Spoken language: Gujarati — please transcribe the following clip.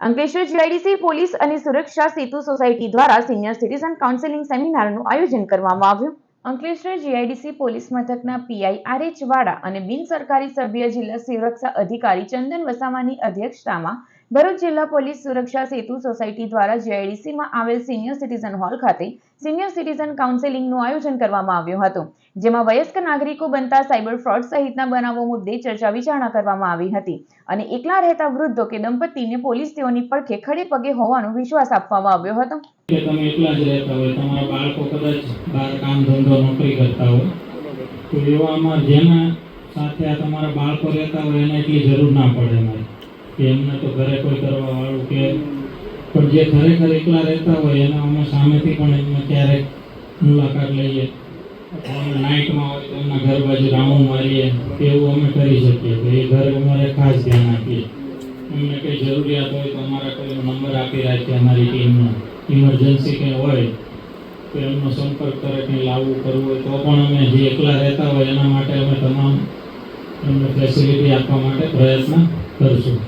અંકલેશ્વર જીઆઈડીસી પોલીસ અને સુરક્ષા સેતુ સોસાયટી દ્વારા સિનિયર સિટીઝન કાઉન્સેલિંગ સેમિનારનું આયોજન કરવામાં આવ્યું. અંકલેશ્વર જીઆઈડીસી પોલીસ મથકના પીઆઈ આર એચ વાડા અને બિન સરકારી સભ્ય જિલ્લા સુરક્ષા અધિકારી ચંદન વસાવાની અધ્યક્ષતામાં ભરૂચ જિલ્લા પોલીસ સુરક્ષા સેતુ સોસાયટી દ્વારા જીઆઈડીસીમાં આવેલ સિનિયર સિટીઝન હોલ ખાતે સિનિયર સિટીઝન કાઉન્સેલિંગનું આયોજન કરવામાં આવ્યું હતું, જેમાં વયસ્ક નાગરિકો બનતા સાયબર ફ્રોડ સહિતના બનાવો મુદ્દે ચર્ચા વિચારણા કરવામાં આવી હતી અને એકલા રહેતા વૃદ્ધો કે દંપતીને પોલીસ તેઓની પડખે ખડે પગે હોવાનો વિશ્વાસ આપવામાં આવ્યો હતો. સાથે આ તમારા બાળકો રહેતા હોય, એને એટલી જરૂર ના પડે અમારે કે એમને તો ઘરે કોઈ કરવા વાળું કે પણ જે ખરેખર એકલા રહેતા હોય એના અમે સામેથી પણ એમને ક્યારેક મુલાકાત લઈએ. નાઇટમાં હોય તો એમના ઘર બાજુ રાઉન્ડ મારીએ. એવું અમે કરી શકીએ. તો એ ઘરે અમારે ખાસ ધ્યાન આપીએ એમને કંઈ જરૂરિયાત હોય તો અમારા કોઈ નંબર આપી રાખીએ અમારી ટીમનો. ઇમરજન્સી કંઈ હોય તો એમનો સંપર્ક કરે, કંઈ લાવવું, કરવું હોય તો પણ અમે જે એકલા રહેતા હોય એના માટે અમે તમામ એમને ફેસિલિટી આપવા માટે પ્રયત્ન કરશું.